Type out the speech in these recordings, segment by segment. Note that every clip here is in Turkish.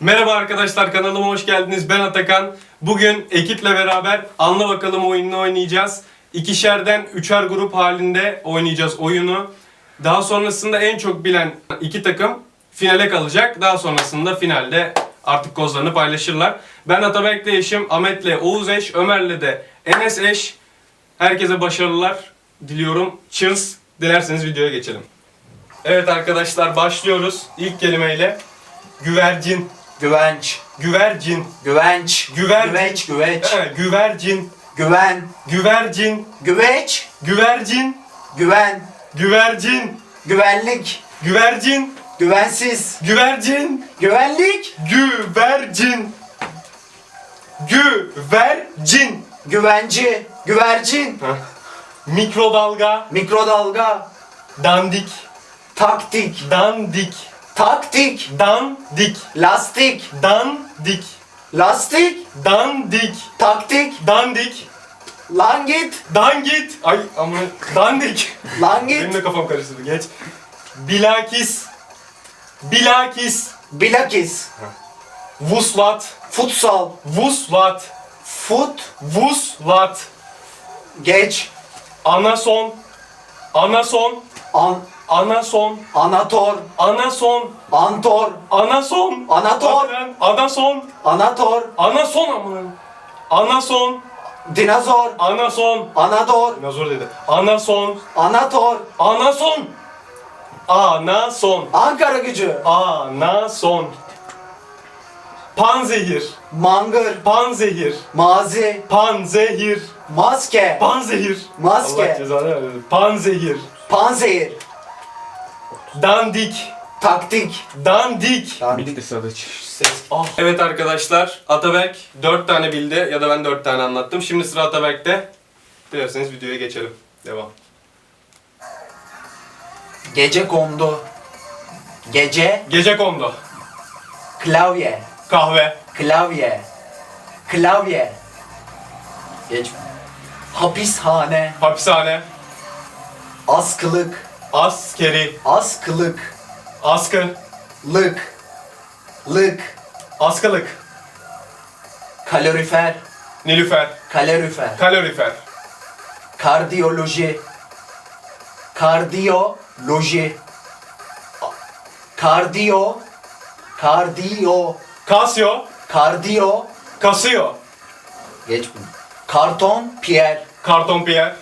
Merhaba arkadaşlar kanalıma hoş geldiniz. Ben Atakan. Bugün ekiple beraber Anla Bakalım oyununu oynayacağız. İkişerden üçer grup halinde oynayacağız oyunu. Daha sonrasında en çok bilen iki takım finale kalacak. Daha sonrasında finalde artık kozlarını paylaşırlar. Ben Atabek'le eşim, Ahmet'le Oğuz eş, Ömer'le de Enes eş. Herkese başarılar diliyorum. Cheers. Dilerseniz videoya geçelim. Evet arkadaşlar başlıyoruz ilk kelimeyle. Güvercin. Güvenç, Güvercin. güvenç, Güvercin. güveç, güveç, Ha, güvercin. güven, Güvercin. güveç, Güvercin. güven, Güvercin. güvenlik, Güvercin. güvensiz, Güvercin. güvenlik, Güvercin. Güvercin. güvenci, güvercin. Mikrodalga. mikrodalga, Dandik. taktik, Dandik. Taktik, Dandik. lastik, Dandik. lastik, Dandik. taktik, Dandik. lan git, Dangit. Ay ama dandik. lan Benim git, de kafam karıştı. Geç. Bilakis. Bilakis. bilakis, Vuslat. futsal, Vuslat. fut, Vuslat. geç, Anason. Anason. an, Anason. anator, Anason. antor, Anason. Anator. Lan. Anason. anator, Anason ama. Anason. dinozor, Anason. anador, Dinozor dedi. Anason. anator, Anason. Anason. Ankara gücü, Anason. Panzehir. mangır, Panzehir. mazi, Panzehir. maske, Panzehir. Maske. Allah cezanı versin. Panzehir. panzehir, Dandik. taktik, Dandik. dandik, Ses. Ah. Evet arkadaşlar. Ataberk 4 tane bildi ya da ben 4 tane anlattım. Şimdi sıra Ataberk'te. Dilerseniz videoya geçelim. Devam. gece kondu, gece, Gece kondu. klavye, Kahve. klavye, klavye, geç, hapishane, Hapishane. askılık, Askeri. askılık, Askı. lık, lık, Askılık. kalorifer, Nilüfer. kalorifer, Kalorifer. kardiyoloji, kardiyoloji, kardiyo, kardiyo, Kasyo. kardiyo, Kasıyor. geç bunu. Karton piyer, Karton piyer.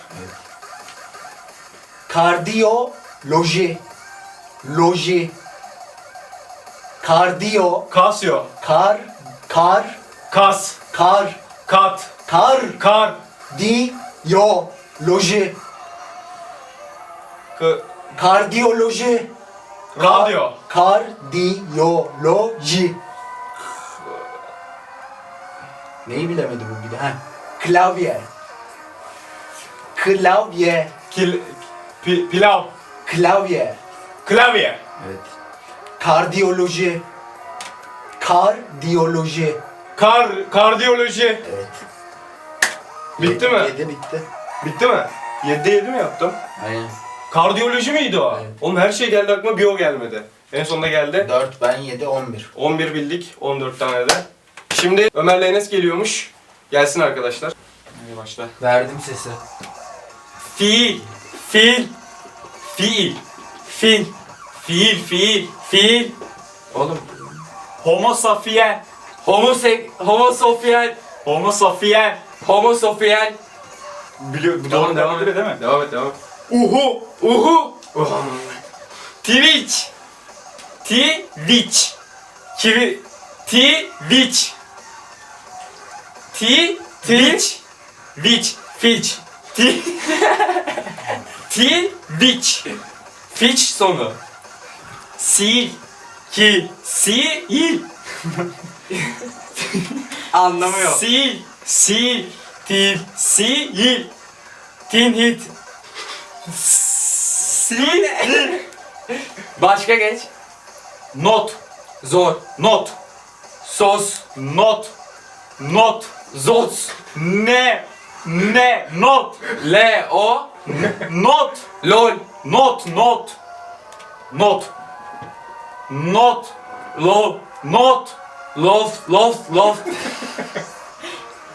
kardiyoloji, loji, kardiyo, Kasyo. kar, kar, Kas. kar, Kat. kar, Kar. di, yo, loji, K- kardiyoloji, Radyo. Kardiyoloji. Neyi bilemedi bu bir de? Heh. Klavye. Klavye. Kil, pi- pilav. Klavye. Klavye. Evet. Kardiyoloji. Kardiyoloji. Kar, kardiyoloji. Evet. Bitti mi? Yedi bitti. Bitti mi? 7'de 7 mi yaptım? Aynen. Kardiyoloji miydi o? Evet. Oğlum her şey geldi aklıma bir o gelmedi. En sonunda geldi. 4 ben 7 11. 11 bildik, 14 tane de. Şimdi Ömer'le Enes geliyormuş. Gelsin arkadaşlar. Hadi başla. Verdim sesi. Fiil, fiil, fiil, fil, fiil, fiil, fiil. Oğlum. Homo sapien, homo se, homo sapien, homo sapien, homo sapien. Biliyor, Doğru, devam ediyor değil mi? Devam et, devam et. Uhu, uhu. Twitch, Twitch, Kivi, Twitch, T, Twitch, Witch, Fitch, T, T, Witch, Fitch sonu. Sil, ki, sil, Anlamıyor. sil, sil, til, sil, tin hit, sil, Başka geç. not, Zor. not, Sos. not, not, Zots. ne, ne, not, L. O. not, Lol. not, not, not, not, low, not, Loft, loft, loft.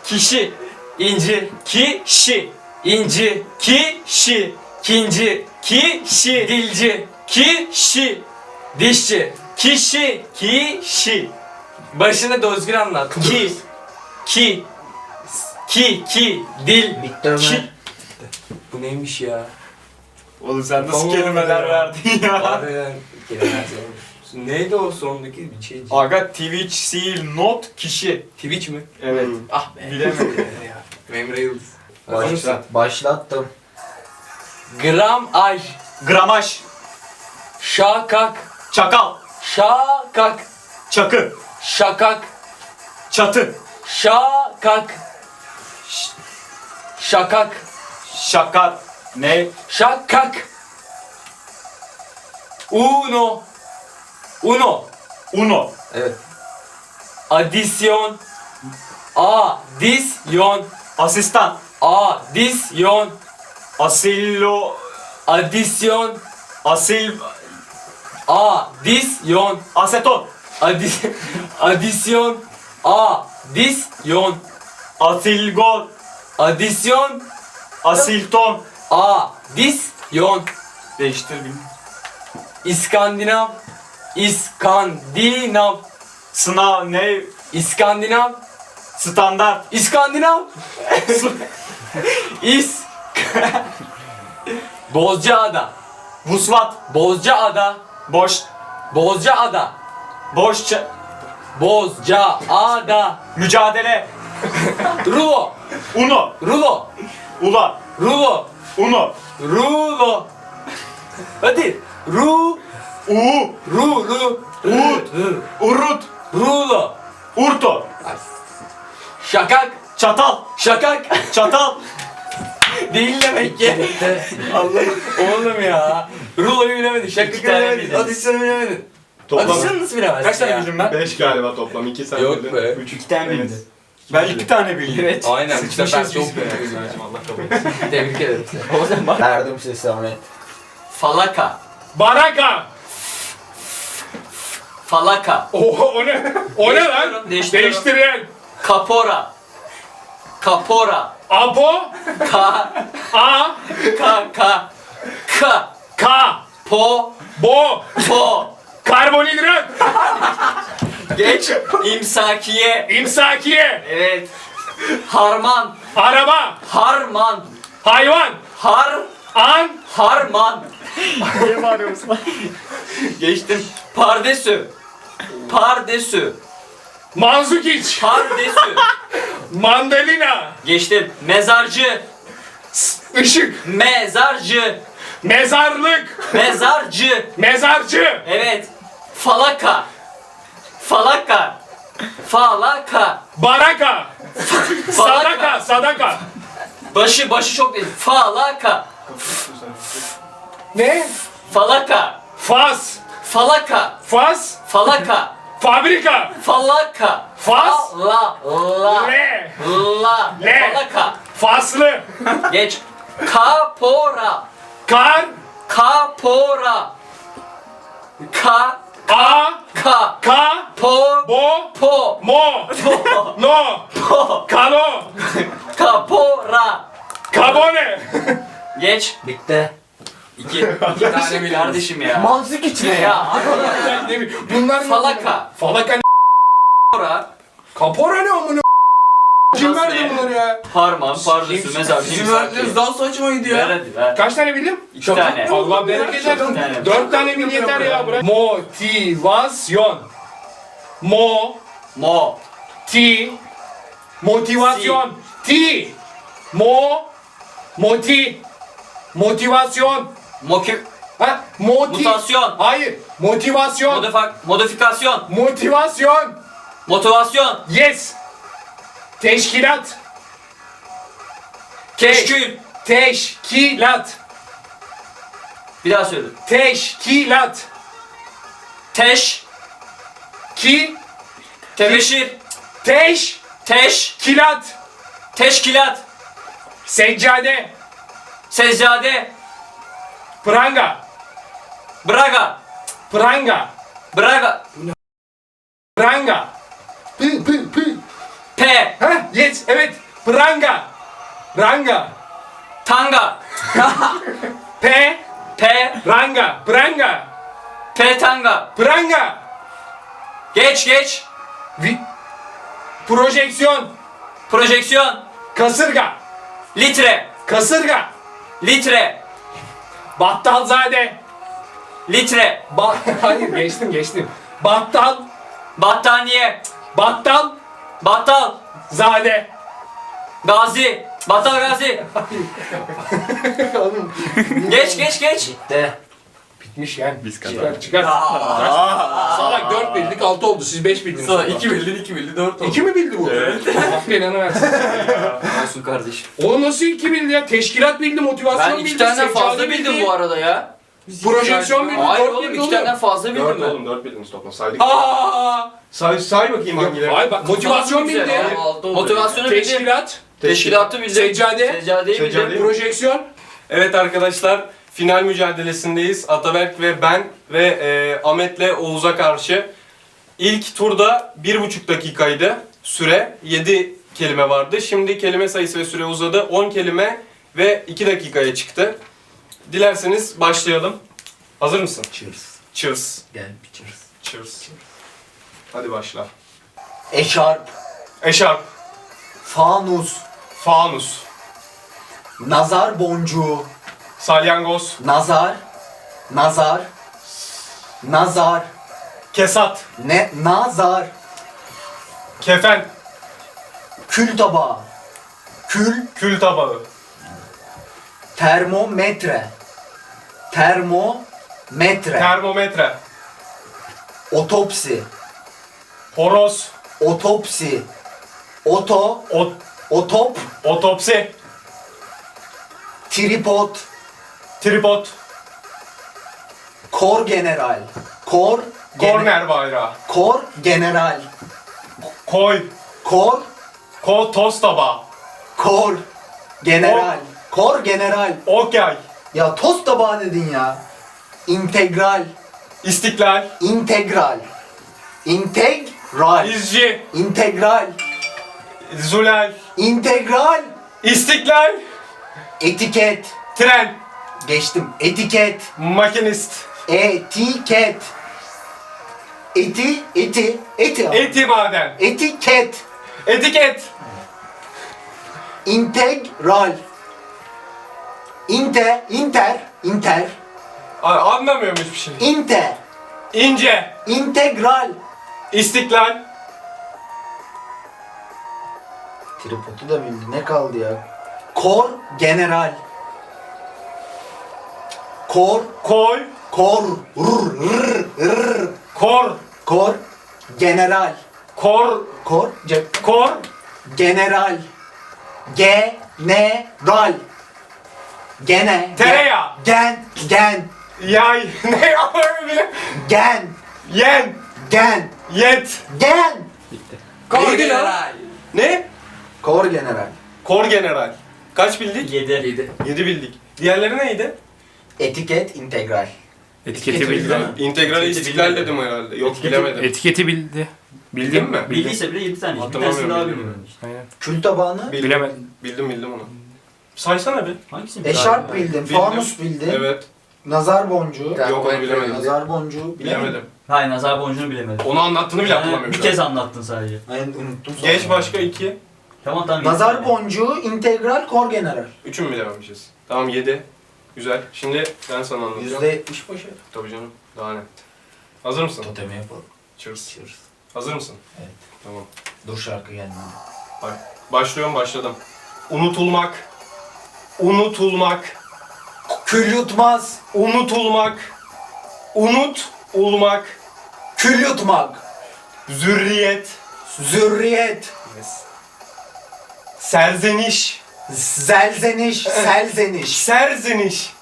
Kişi. İnci. Kişi. İnci. Kişi. Kinci. Kişi. Dilci. Kişi. Dişçi. Kişi. Kişi. Başını da özgür anlat. Ki. Ki. Ki. Ki. Dil. Bitti Ömer. Ki. Bu neymiş ya? Oğlum sen nasıl kelimeler verdin ya? Harbiden kelimeler Neydi o sondaki bir şey? Aga Twitch seal not kişi. Twitch mi? Evet. Ah be. Bilemedim. Emre Yıldız. Başlat. Başlattım. Gramaj. Gramaj. Şakak. Çakal. Şakak. Çakı. Şakak. Çatı. Şakak. Ş- Şakak. Ne? Şakak. Uno. Uno. Uno. Evet. Adisyon. Adisyon. Asistan. Adisyon. Asillo. Adisyon. Asil. Adisyon. Aseton. Adis adisyon. Adisyon. Asilgol. Adisyon. Asilton. Adisyon. Değiştir bir. İskandinav. İskandinav. Sınav ne? İskandinav. Standart. İskandinav. İs. Bozcaada. Vuslat. Bozcaada. Boş. Bozcaada. Boş. ç- Bozcaada. Mücadele. Rulo. Uno. Rulo. Ula. Rulo. Uno. Rulo. Hadi. Ru. U. Ru. Ru. Ut. Urut. Rulo. Urto. Şakak. Çatal. Şakak. Çatal. Değil demek ki. Bitti. Oğlum ya. Rulo'yu bilemedin. Şakak'ı bilemedin. Adisyonu bilemedin. Toplam Adisyonu nasıl bilemezsin kaç tane ya? bildim ben? 5 galiba toplam. 2 sen Yok bildin. be. 3 İki tane bildin. Ben 2 tane bildim. Evet. Aynen. Bu sefer çok Sıçmışız biz be. beğendim. Allah kabul etsin. Tebrik ederim seni. O zaman. Verdim size Ahmet. Falaka. Baraka. Falaka. Oha o ne? O ne lan? Değiştiriyorum. Değiştiren. Kapora. Kapora. Apo. Ka. A. Ka. Ka. Ka. K. Po. Bo. Po. Karbonhidrat. Geç. İmsakiye. İmsakiye. Evet. Harman. Araba. Harman. Hayvan. Har. An. Harman. Geçtim. Pardesü. Pardesü. Manzukiç. Pardesü. Mandalina. Geçtim. Mezarcı. Işık. Mezarcı. Mezarlık. Mezarcı. Mezarcı. Evet. Falaka. Falaka. Falaka. Baraka. Sadaka. Sadaka. Başı başı çok değil. Falaka. Ne? Falaka. Fas. Falaka. Fas. Falaka. Fabrika. Falaka. Fas. La la Le. la. Le. Falaka. Faslı. Geç. Kapora. Kar. Kapora. Ka A. ka Ka. po Bo. po Mo. po No. po Kalo. kapora. Kabone. Geç. Bitti. İki, iki tane bil kardeşim ya. Mantık içine Ya Bunlar ne? falaka. Falaka ne? Kapora. Kapora ne amına? Kim verdi bunları ya? Harman, pardesü, mezar, Bizim öğretmenimiz daha saçmaydı Ver ya. hadi ver. Kaç tane bildim? İki tane. Allah bereket versin. tane. Dört tane bil yeter ya bırak. Motivasyon. Mo. Mo. Ti. Motivasyon. Ti. Mo. Moti. Motivasyon. Moki... Ha? Moti. Mutasyon. Hayır. Motivasyon. Modifak... Modifikasyon. Motivasyon. Motivasyon. Yes. Teşkilat. Keşkül. Teşkilat. Bir daha söyle. Teşkilat. Teş. Ki. Tebeşir. Teş. Teş. Kilat. Teşkilat. Seccade. Seccade. Pranga. Braga. Pranga. Braga. Pranga. P, P, P. Heh, yes, evet. Pranga. Ranga. Tanga. P, P. ranga. Pranga. P tanga. Pranga. Geç geç. Vi Projeksiyon. Projeksiyon. Kasırga. Litre. Kasırga. Litre. Battalzade. Litre. Ba Hayır geçtim geçtim. Battal. Battaniye. Battal. Battal. Zade. Gazi. Battal Gazi. geç geç geç. Bitti. Bitmiş yani. Biz Çıkar çıkar. Salak 4 bildik 6 oldu. Siz 5 bildiniz. Sonra 2 bildin 2 bildi 4 oldu. 2 mi bildi bu? Evet. Allah belanı versin. Olsun kardeşim. Oğlum nasıl 2 bildi ya? Teşkilat bildi, motivasyon Ben bildi. iki tane seccade fazla bildi. bildim bu arada ya. Projeksiyon bildi. Hayır dört oğlum bildi iki tane fazla bildim 4 ben. oğlum 4 bildiniz toplam saydık. Aa! Say, say bakayım hangileri. Hayır bak motivasyon Güzel bildi. ya. Motivasyonu bildim. Teşkilat, Teşkilatı bildim. Seccade. Seccadeyi Seccade. bildim. projeksiyon. Evet arkadaşlar final mücadelesindeyiz. Ataberk ve ben ve e, Ahmet'le Oğuz'a karşı. İlk turda 1,5 dakikaydı süre. 7 kelime vardı. Şimdi kelime sayısı ve süre uzadı. 10 kelime ve 2 dakikaya çıktı. Dilerseniz başlayalım. Hazır mısın? Cheers. Cheers. Gel bir cheers. Cheers. Hadi başla. Eşarp. Eşarp, Fanus. fanus, Nazar boncuğu. salyangoz, Nazar. Nazar. Nazar. kesat, Ne? Nazar. kefen, Kül tabağı. Kül. kül tabağı, Termometre. Termometre. termometre, Otopsi. horoz, Otopsi. Oto. ot, Otop. otopsi, Tripod. tripod, Kor general. Kor. gene- korner bayrağı, Kor general. koy, Kor. ko toz tabağı, Kor. General. Kor general. okyay, Ya tost tabağı dedin ya. İntegral. istiklal, İntegral. İntegral. izci, İntegral. zulal, İntegral. istiklal, Etiket. tren, Geçtim. Etiket. makinist, Etiket. Eti, eti, eti. abi. eti maden, Etiket. etiket, İntegral. Inte, inter, inter, A- anlamıyorum hiçbir şey, inter, ince, integral. istiklal, Tripodu da bildi. Ne kaldı ya? Kor general. Kor, koy, kor, rr, rr, rr. kor, kor, general. kor, Kor, ce- kor, general. General. Gene. Tereyağı. Gen, gen, yay, ne yapıyorum bile, gen, yen, gen, yet, gen. Neydi lan? Ne? Kor general. Kor general. Kaç bildik? 7. 7. 7 bildik. Diğerleri neydi? Etiket integral. Etiketi bildi mi? İntegral Etiketi istiklal bilmedim. dedim herhalde. Yok Etiketi- bilemedim. Etiketi bildi. Bildin mi? Bildiyse bile 7 tane. Bir tanesini daha bilmiyorum. Aynen. Kül tabağını. Bildim. Bilemedim. Bildim bildim onu. Saysana bir. Hangisini Eşarp bildim. Bildim. Fanus bildim. Evet. Nazar boncuğu. Yok onu bilemedim. Nazar boncuğu Bilemedim. Hayır nazar boncuğunu bilemedim. Onu anlattığını bile Yani hatırlamıyorum. bir şu an. kez anlattın sadece. Ben unuttum sonra. Geç başka iki. Tamam tamam. Nazar boncuğu integral kor general. Üçü mü bilememişiz? Tamam yedi. Güzel. Şimdi ben sana anlatacağım. %70 başarı. Tabii canım. Daha ne? Hazır mısın? Totemi yapalım. Cheers. Cheers. Hazır mısın? Evet. Tamam. Dur şarkı gelmedi. Başlıyorum başladım. Unutulmak. Unutulmak. Kül yutmaz. Unutulmak. Unut. Ulmak. Kül yutmak. Zürriyet. Zürriyet. Serzeniş. Zelzeniş. Selzeniş. Serzeniş.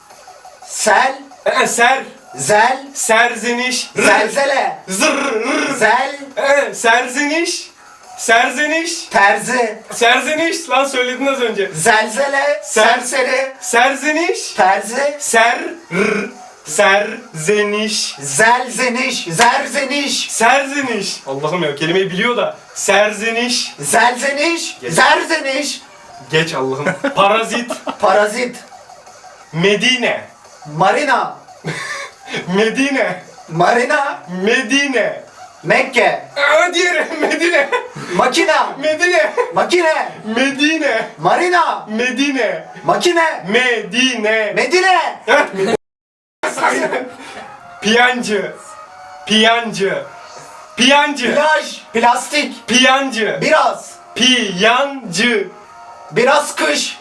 Sel. Ee, ser. Zel. Serzeniş. Zelzele. Zır. Zel. Ee, serzeniş. Serzeniş. Terzi. Serzeniş. Lan söyledin az önce. Zelzele. Ser- Serseri. Serzeniş. Terzi. Ser. rr. Serzeniş. Zelzeniş, zerzeniş, Serzeniş. Allah'ım ya kelimeyi biliyor da. Serzeniş. zelzeniş, zerzeniş, Geç Allah'ım. Parazit. parazit, Medine. marina, Medine. marina, Medine. Mekke, Aa diğeri Medine. makina, Medine. makine, Medine. marina, Medine. makine, Medine. Medine. Piyancı. Piyancı. Piyancı. plaj, plastik, Piyancı. biraz, Piyancı. biraz kış,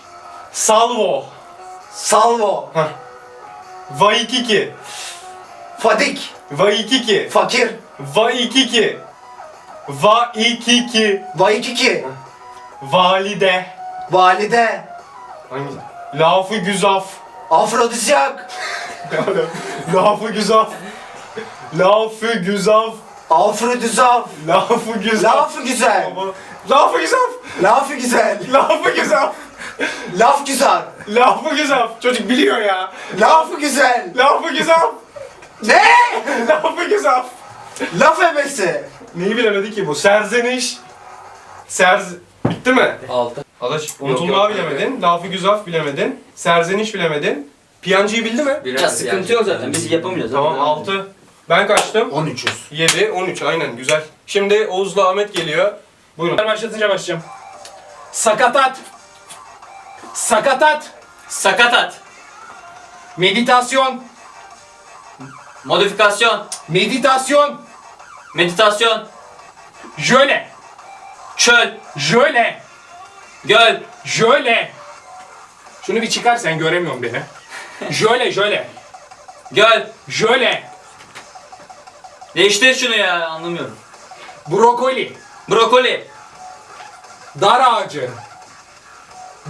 Salvo. salvo, Vaikiki. fadik, Vaikiki. fakir, Vaikiki. Vaikiki. vaykiki, Valide. valide, Hangi? Lafı güzaf. afrodizyak, Lafı güzaf. Lafı güzaf. afrodizaf, Lafı güzaf. lafı güzel, Lafı güzaf. lafı güzel, Lafı güzaf. laf güzel, Lafı güzaf. Çocuk biliyor ya. lafı güzel, Lafı güzaf. ne? Lafı güzaf. Laf emesi, Neyi bilemedi ki bu? Serzeniş. Serz... Bitti mi? 6. Adaş unutulma bilemedin. Lafı güzaf bilemedin. Serzeniş bilemedin. Piyancıyı bildi mi? Ya sıkıntı yok zaten. Biz yapamayacağız. Tamam 6. Ben kaçtım? 13'üz. 7, 13 aynen güzel. Şimdi Oğuz'la Ahmet geliyor. Buyurun. Ben başlatınca başlayacağım. Sakatat. Sakatat. Sakatat. Meditasyon. Modifikasyon. Meditasyon. Meditasyon. Jöle. Çöl. Jöle. Göl. Jöle. Şunu bir çıkar sen göremiyorsun beni. Jöle jöle. Göl. Jöle. Değiştir şunu ya anlamıyorum. Brokoli. Brokoli. Dar ağacı.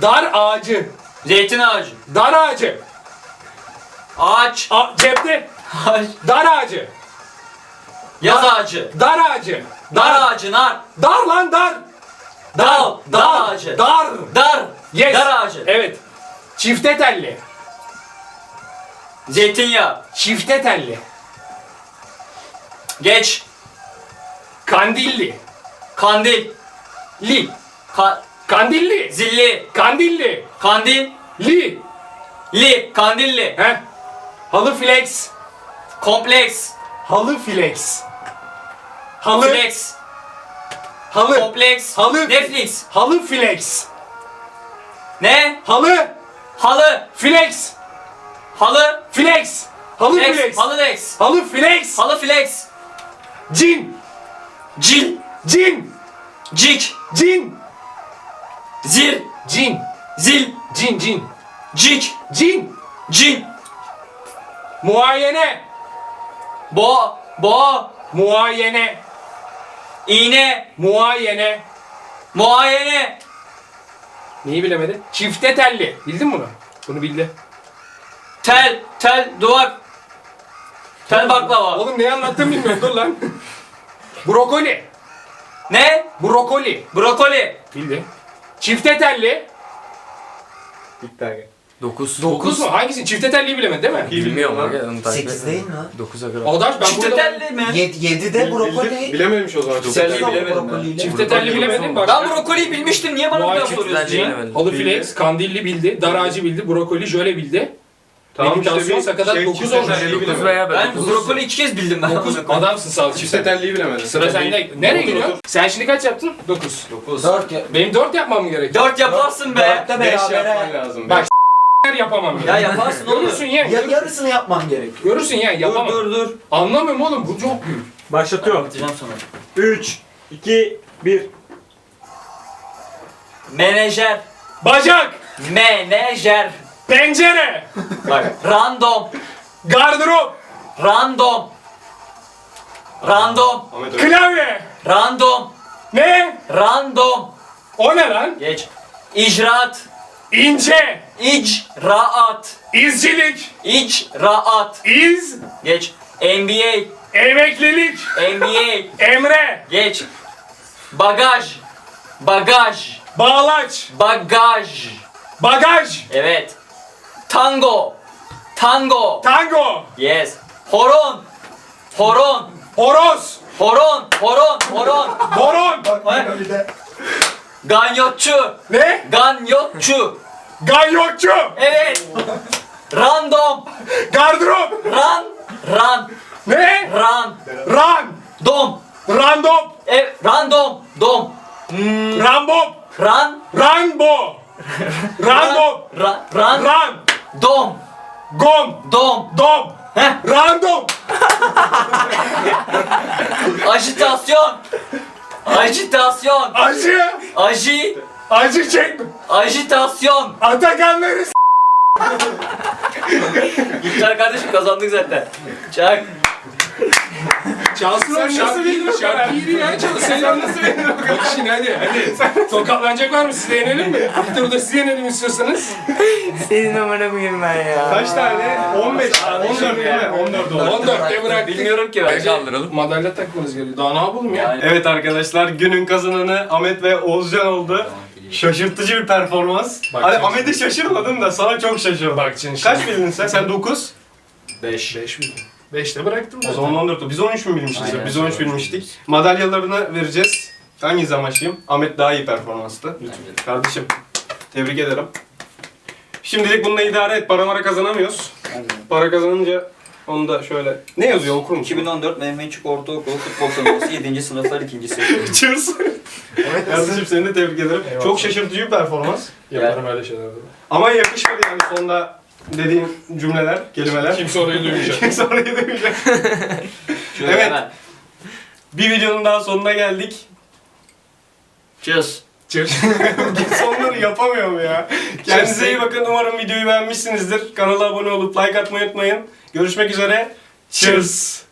Dar ağacı. Zeytin ağacı. Dar ağacı. Ağaç. A cepte. Ağaç. Dar ağacı. Yaz ağacı. Dar ağacı. Dar ağacı. Nar. Dar lan dar. Dal. Dal ağacı. Dar. Dar. Yes. Dar ağacı. Evet. Çifte telli. Zeytinyağı. Çifte telli. Geç. Kandilli. Kandil. Li. Ka- Kandilli. zilli. Kandilli. Kandil. Li. Li. Kandilli. He. Halı flex. Kompleks. Halı flex. Halı. Flex. Halı. Kompleks. Halı. Netflix. Halı flex. Ne? Halı. Halı. Flex. Halı. Flex. Halı Flex. flex. Halı flex. Halı flex. Halı flex. Cin. Cil. Cin. Cik. Cin. Zil. Cin. Zil. Cin cin. Cik. Cin. Cin. Muayene. Boğa. Boğa. Muayene. İğne. Muayene. Muayene. Neyi bilemedin? Çifte telli. Bildin bunu? Bunu bildi. Tel. Tel. Duvar. Tel baklava. Oğlum neyi anlattığımı bilmiyorum dur lan. Brokoli. Ne? Brokoli. Brokoli. Bildi. Çifte telli. Bitti abi. 9. 9 mu? Hangisini? Çifte telliyi bilemedin değil mi? Bilmiyorum aga onu takip 8 etmedim. değil mi lan? 9'a göre. Odaş ben Çifte burada... telli mi? 7'de brokoli. Bilememiş o zaman. Çifte telli Brokoli bilemedim ben. Çifte telli bilemedin bak. Ben brokoliyi bilmiştim. Niye bana bir daha çifte soruyorsun Bence ya? bilemedim. Halı Bildi. flex, kandilli bildi, dar ağacı bildi, brokoli jöle bildi. Meditasyon, sakatat, dokuz çifte olmuş. telliyi 9 bilemedi. veya Ben ben. brokoli iki kez bildim ben. 9 adamsın sağ ol Çifte çifte. telliyi bilemedi. Sıra sende. Nereye gidiyor? Sen şimdi kaç yaptın? 9. 9. 4 ya. Benim 4 yapmam mı gerekiyor? Dört yaparsın be. 4'te 5 yapman lazım. Bak, yapamam Ya ya. yaparsın oğlum. Görürsün ya. Ya, yarısını yapman gerekiyor. Görürsün ya yapamam. Dur dur dur. Anlamıyorum oğlum bu çok büyük. Başlatıyorum. Anlatacağım sana. 3, 2, 1. Menajer. Bacak, Menajer. pencere, Bak. Random. gardırop, Random. Random. Klavye. Random. Ne? Random. O ne lan? Geç. İcraat. İnce, İcraat. izcilik, İcraat. iz, Geç. NBA. emeklilik, NBA. emre, Geç. Bagaj. Bagaj. bağlaç, Bagaj. bagaj, Evet. Tango. Tango. Tango. Yes. Horon. Horon. Horoz. Horon. Horon. Horon. Boron. De Ganyotçu. Ne? Ganyotçu. Ganyotçu. Evet. Random. Gardırop. Ran. Ran. Ne? Ran. Ran. Dom. Random. E, random. Dom. Rambop. Ran. Rambo. Random. Ran. Ran. Ran. Dom. Gom. Dom. Dom. Heh. Random. Ajitasyon. Ajitasyon. Acı. Aji. Acı çekme. Ajitasyon. Atakanları s- Çak kardeşim kazandık zaten. Çak. Çalsın Sen nasıl bildin Şarkı iyiydi ya çalsın. Sen nasıl bildin şimdi hadi hadi. Tokatlanacaklar mı? Siz de yenelim mi? Bir turda siz yenelim istiyorsanız. Senin koyayım ben ya. Kaç tane? 15. 14 değil mi? 14 oldu. 14'te bıraktık. Bilmiyorum ki ben. Kaldıralım. Madalya takmanız gerekiyor. Daha ne yapalım ya? Evet arkadaşlar günün kazananı Ahmet ve Oğuzcan oldu. Şaşırtıcı bir performans. Bak Hani. Ahmet'e şaşırmadım da sana çok şaşırdım. Bak şimdi. Kaç bildin sen? Sen 9. 5. 5 miydi? 5'te bıraktım O zaten. zaman 14. Biz 13 mü bilmişiz? Aynen. Biz 13 bilmiştik. Madalyalarını vereceğiz. Hangi amaçlayayım? Ahmet daha iyi performanstı. Kardeşim tebrik ederim. Şimdilik bununla idare et. Para mara kazanamıyoruz. Para kazanınca onu da şöyle... Ne yazıyor okur musun? 2014 Mehmetçik Ortaokulu Futbol Turnuvası 7. sınıflar ikincisi. Cheers. Kardeşim seni de tebrik ederim. Eyvallah. Çok şaşırtıcı bir performans. Yaparım öyle şeyler. Ama yakışmadı yani sonda dediğim cümleler, kelimeler. Kimse orayı duymayacak. Kimse orayı. Şöyle Evet. Bir videonun daha sonuna geldik. Cheers. Cheers. Sonları yapamıyorum ya. Kendinize iyi bakın. Umarım videoyu beğenmişsinizdir. Kanala abone olup like atmayı unutmayın. Görüşmek üzere. Cheers.